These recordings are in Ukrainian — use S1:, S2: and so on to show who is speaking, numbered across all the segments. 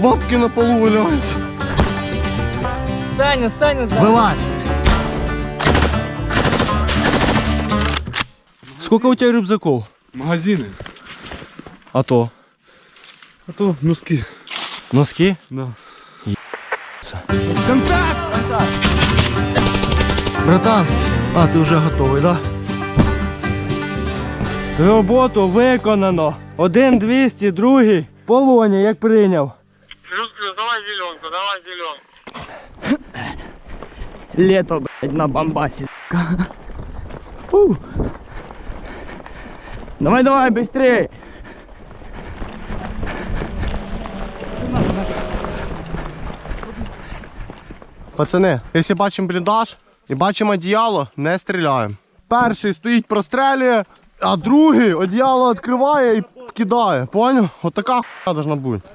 S1: Бабки на полу валяються.
S2: Саня, Саня, Саня.
S3: Вылазь.
S1: Сколько у тебя рюкзаков?
S4: Магазины.
S1: А то.
S4: А то носки.
S1: Носки?
S4: Да.
S3: Контакт! Братан, а ти вже готовий, да?
S1: Роботу виконано. Один 200, другий. в Полоні, як прийняв.
S5: Плюс, плюс, давай зеленку, давай зеленку.
S3: Лето, блядь, на бомбасі. Фу. Давай, давай, быстрей.
S1: Пацани, якщо бачимо бліндаж і бачимо одіяло, не стріляємо. Перший стоїть, прострелює, а другий одіяло відкриває і кидає. Поняв? Отака хуйня должна бути.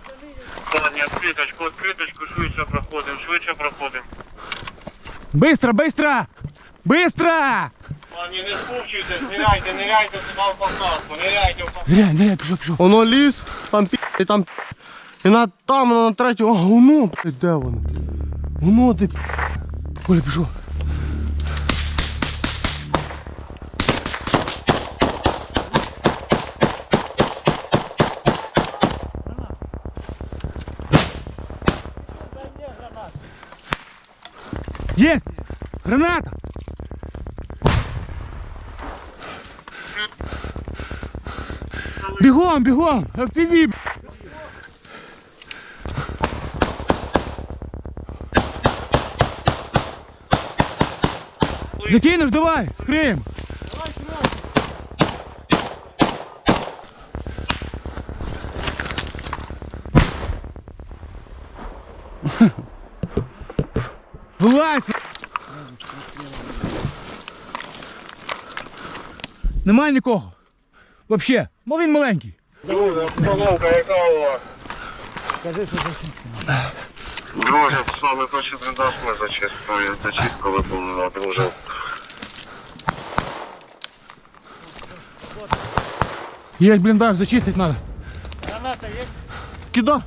S5: Ладно, открыточку, открыточку, швидше проходим, швидше проходим.
S3: Быстро, быстро! Быстро!
S5: Ладно, не скупчуйтесь, ныряйте, ныряйте сюда в посадку, ныряйте в посадку.
S3: Ныряй, ныряй, пішов, пішов.
S1: Воно ліс, там пі і там пі. І на там, на третю, а воно, блядь, де воно? Воно де пі.
S3: Коля, пішов. Есть! Граната! Бегом, бегом! FPV! Закинешь, давай, Крым! Вилазь! на- Немає нікого. Вообще, бо він маленький.
S5: Друже, обстановка яка у вас? Друже, з вами перший бліндаж ми зачистили, зачистку виповнено, друже.
S3: Є бліндаж, зачистить надо.
S1: Кида.
S5: Пані,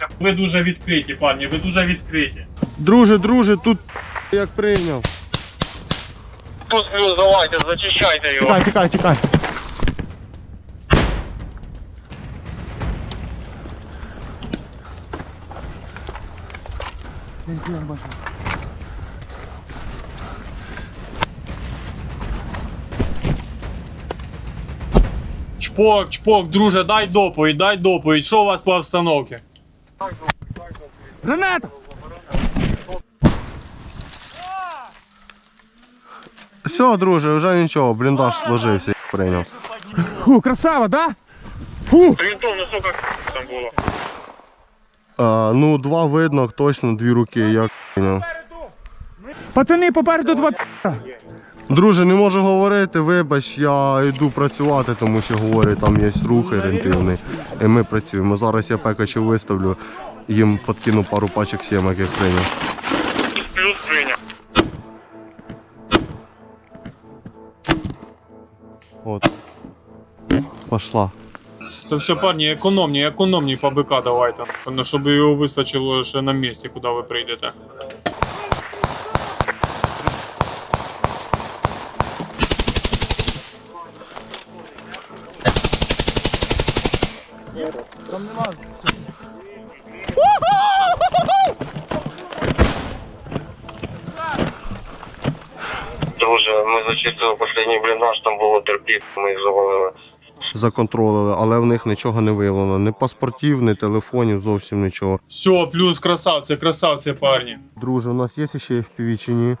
S5: Швидше. Ви дуже відкриті, пані, ви дуже відкриті.
S1: Друже, друже, тут як прийняв.
S5: Плюс, плюс, давайте, зачищайте його.
S1: Тікай, тікай, тікай.
S4: Чпок, чпок, друже, дай доповідь, дай доповідь. Що у вас по обстановці?
S3: Граната!
S1: Все, друже, вже нічого, бліндаж сложився, як прийняв.
S3: Фу, красава, да?
S5: Орієнтовно, сука, там було.
S1: А, ну, два видно, точно дві руки, як прийняв.
S3: Пацани, попереду два п***а.
S1: Друже, не можу говорити, вибач, я йду працювати, тому що говорю, там є рух орієнтивний. І ми працюємо. Зараз я пекачу виставлю, їм подкину пару пачок сімок, як прийняв.
S5: Плюс прийняв.
S1: От. Пошла.
S4: То все, парні, економні, економні по БК давайте. Щоб його вистачило ще на місці, куди ви прийдете.
S5: Друже, ми зачистили останній бліндаж, там було терпів, ми їх завалили.
S1: Законтролили, але в них нічого не виявлено. Ні паспортів, ні телефонів, зовсім нічого.
S4: Все, плюс красавці, красавці, парні.
S1: Друже, у нас є ще FPV чи ні?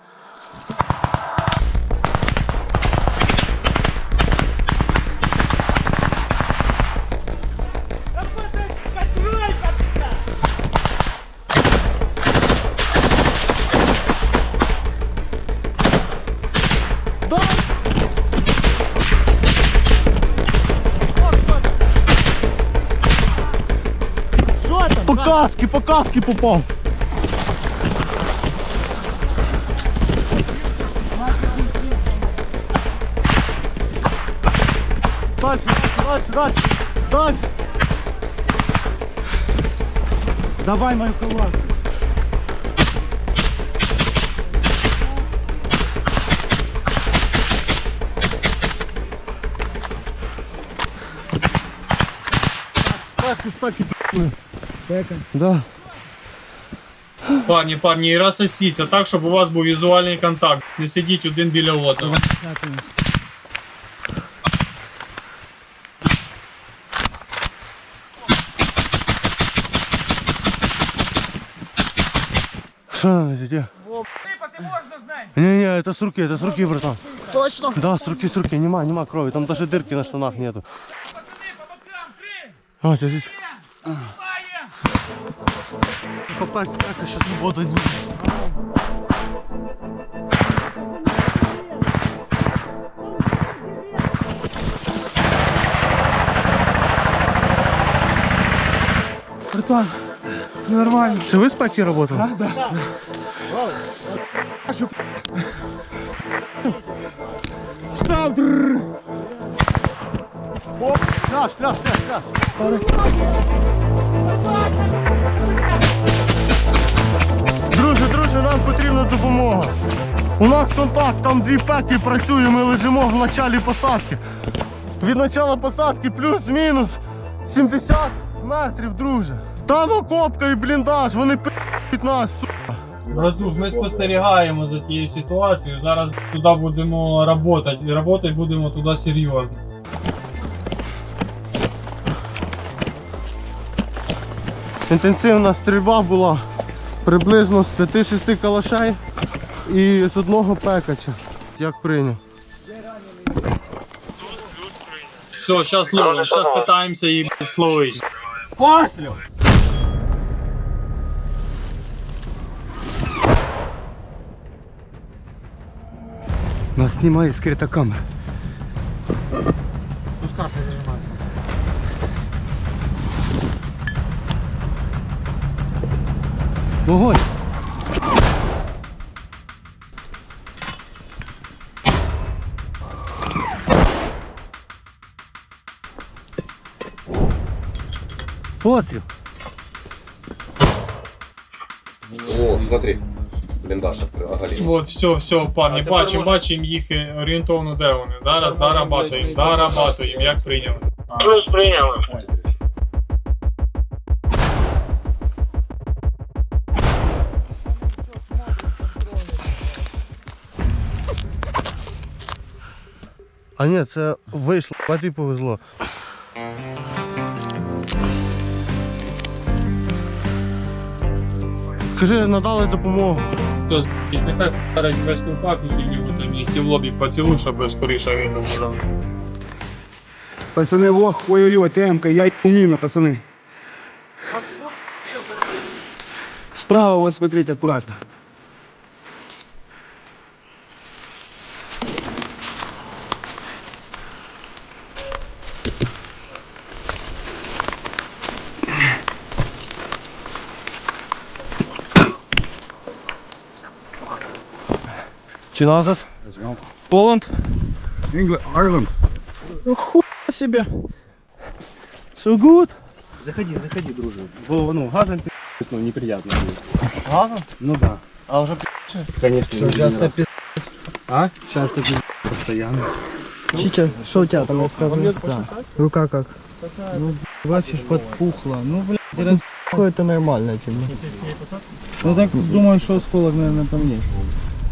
S1: По каски попав. Дальше, дальше, дальше, дальше. Давай мою колонку. Спаки, спаки,
S3: Пека.
S1: Да.
S4: Парні, парні, і розсосіться так, щоб у вас був візуальний контакт. Не сидіть один біля одного.
S1: Что надо где? Не, не, это с руки, это с руки, братан.
S2: Точно?
S1: Да, с руки, с руки, нема, нема крови, там даже дырки на штанах нету. А, здесь, Копать так, що свободи немає.
S3: Братан, нормально.
S1: Це ви з паки работали? Да, да.
S3: Став! Оп,
S1: пляж, пляж, пляж, пляж. Допомога. У нас контакт, там дві пеки працює, ми лежимо в началі посадки. Від начала посадки плюс-мінус 70 метрів, друже. Там окопка і бліндаж, вони пи***ють нас, сука.
S4: Роздух, ми спостерігаємо за тією ситуацією. Зараз туди будемо працювати. І працювати будемо туди серйозно.
S1: Інтенсивна стрільба була приблизно з 5-6 калашей і з одного пекача. Як прийняв.
S4: Все, зараз ловимо, зараз питаємося її словити.
S3: Постріл!
S1: Нас знімає скрита камера.
S3: Пускай не зажимайся.
S1: Вогонь! Постріл!
S6: О, смотри. Блиндаж открыл.
S4: От, все, все, парні, бачимо, бачимо їх е, орієнтовно, де вони. Зараз дорабатуємо, дорабатуємо, як прийняли.
S5: Плюс прийняли.
S1: А ні, це вийшло, баті повезло. Кажи, надали допомогу.
S4: То з- нехай зараз весь купак і там їсти в лобі поцілуй, щоб скоріше він був.
S7: Пацани, ох, ой-ой-ой, темка, я ебанина, пацани. Справа вот смотрите, аккуратно.
S1: Чи назад? Поланд?
S7: England, Ireland.
S1: себе. So good?
S7: Заходи, заходи, друже. Бо, ну, газом пи***, ну, неприятно будет.
S1: Газом?
S7: Ну да.
S1: А вже
S7: Конечно.
S3: Що, часто пі...
S7: А?
S3: Часто пі...
S7: Постоянно.
S2: Чича, что у тебя там рассказывай? Рука как?
S3: Ну, бачиш, подпухла. Ну, блядь, раз...
S2: Какое-то нормальное тема.
S3: Ну так думаю, що осколок, наверное, там є.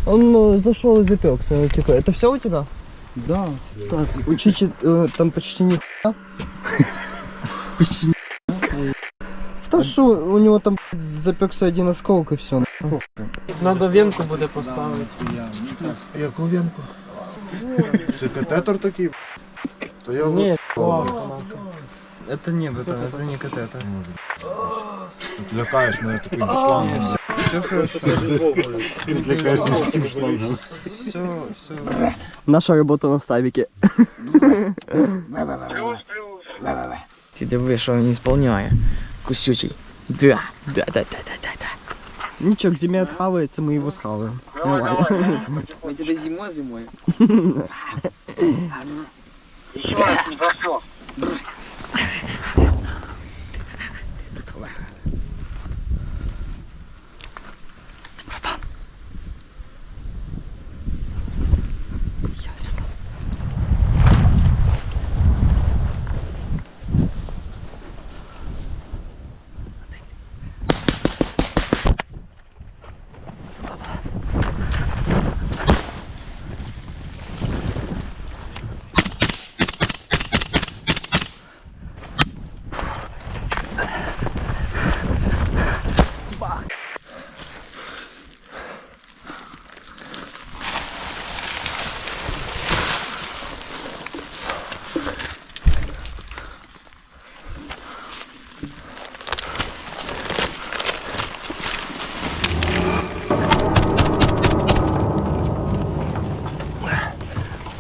S2: Он ну, зашел и запекся. Типа, это все у тебя?
S3: Да.
S2: Так, у Чичи э, там почти не
S3: Почти
S2: Да что, у него там запекся один осколок и все. Надо венку буде поставити.
S7: Яку венку? Це катетор такий? То я
S2: Нет, это не, братан, это не катетер.
S7: лякаєш мене таким шлангом.
S2: Все хорошо.
S7: Лякаєш мене таким шлангом.
S2: Все, все. Наша работа на ставике.
S8: Ти диви, що він ісполняє. Кусючий.
S2: Да, да, да, да, да, да, да. Ничего, к зиме отхавается, мы его схаваем. Нормально.
S8: Мы тебя зимой зимой.
S5: Еще раз, за что?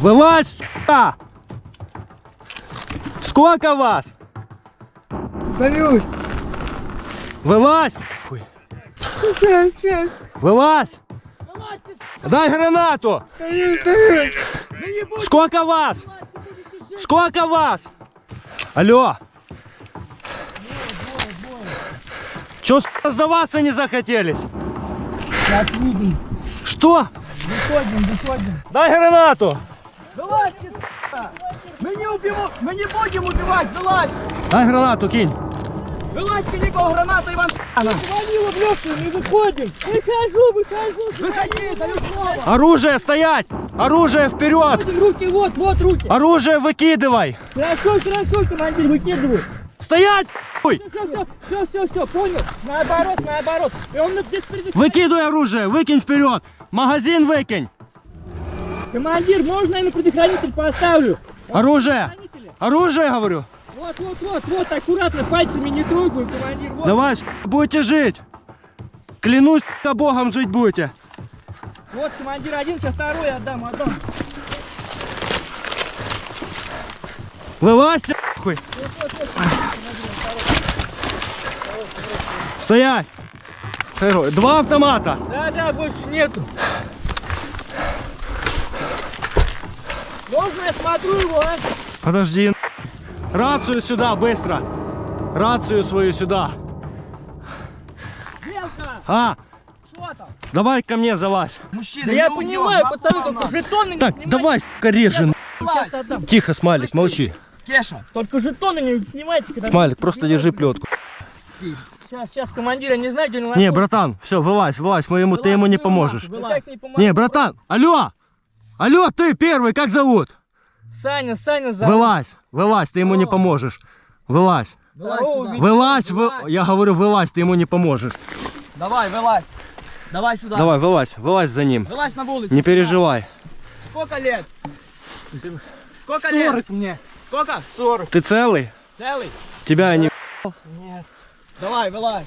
S3: Вылазь, сука! Сколько вас?
S2: Салют!
S3: Вылазь! Вылазь! Вылазь ты, Дай гранату! Салют, салют. Да Сколько вас? Сколько вас? Алло! Че сдаваться не захотелись? Сейчас видим. Что? Выходим, выходим. Дай гранату!
S8: Вылазьте, сука! Мы не убиваем, мы не будем убивать, вылазь!
S3: Дай гранату, кинь!
S8: Вылазьте, либо граната, Иван Звонила в легкую, мы выходим! Выхожу, выхожу! Выходи, даю слово!
S3: Оружие стоять! Оружие вперед!
S8: Руки, вот, вот руки!
S3: Оружие выкидывай!
S8: Хорошо, хорошо, командир, выкидываю!
S3: Стоять! хуй!
S8: Все, все, все, все, все, понял? Наоборот, наоборот. И он без предупреждения.
S3: Выкидывай оружие! Выкинь вперед! Магазин выкинь!
S8: Командир, можно я на предохранитель поставлю?
S3: Оружие! Оружие, говорю!
S8: Вот, вот, вот, вот, аккуратно, пальцами не трогаю, командир. Вот,
S3: Давай, будете жить! Клянусь, Богом жить будете!
S8: вот, командир один, сейчас второй отдам, отдам.
S3: Вылазьте, хуй! Стоять! Хорош. Два автомата!
S8: Да, да, больше нету. Можно я смотрю его, а?
S3: Подожди, рацию сюда, быстро! Рацию свою сюда!
S8: Белка,
S3: А,
S8: что там?
S3: давай ко мне залазь!
S8: Да я понимаю, пацаны, только жетоны не
S3: Так, давай, сука. Тихо, Смайлик, молчи.
S8: Кеша. Только жетоны не снимайте. Когда...
S3: Смайлик, просто держи плетку.
S8: Сейчас, сейчас, командира, не знаю, где он
S3: Не, братан, все, вылазь, вылазь, мы ему, ты ему не поможешь.
S8: Помогу?
S3: Не, братан, алло! Алло, ты первый, как зовут?
S8: Саня, Саня, зовут.
S3: Вылазь, вылазь, ты ему не поможешь. Вылазь.
S8: Здорово, Витя.
S3: Вылазь, вы... я говорю, вылазь, ты ему не поможешь.
S8: Давай, вылазь. Давай сюда.
S3: Давай, вылазь, вылазь за ним.
S8: Вылазь на улицу.
S3: Не переживай.
S8: Сколько лет? Сколько лет? 40 мне. Сколько? 40.
S3: Ты целый?
S8: Целый?
S3: Тебя не...
S8: Нет. Давай, вылазь.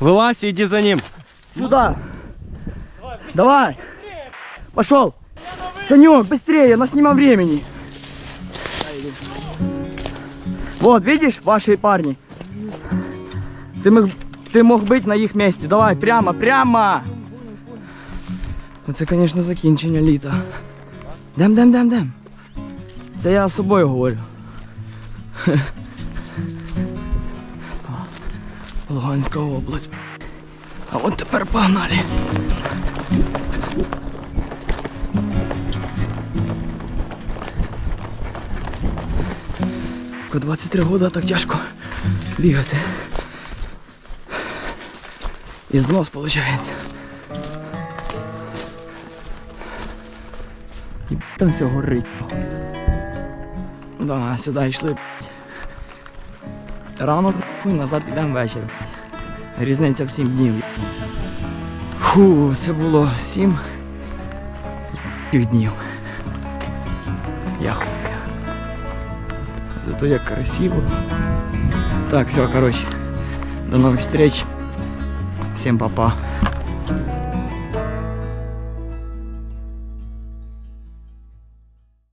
S3: Вылазь и иди за ним.
S8: Сюда. Давай. Пошел. Санек, быстрее, у нас нема времени. Вот, видишь, ваши парни. Ты мог, ты мог быть на их месте. Давай, прямо, прямо. Це, звісно, закінчення літа. Дем, дем, дем, дем. Це я з собою говорю. Луганська область. А от тепер погнали. Ко 23 года так тяжко бігати. І знос виходить. І там все горить. Да, сюди йшли. Ранок нахуй, назад йдемо ввечері. Різниця в 7 днів. Фу, це було 7 днів. Я хуй. Зато як красиво. Так, все, короче. До новых встреч. Всем папа.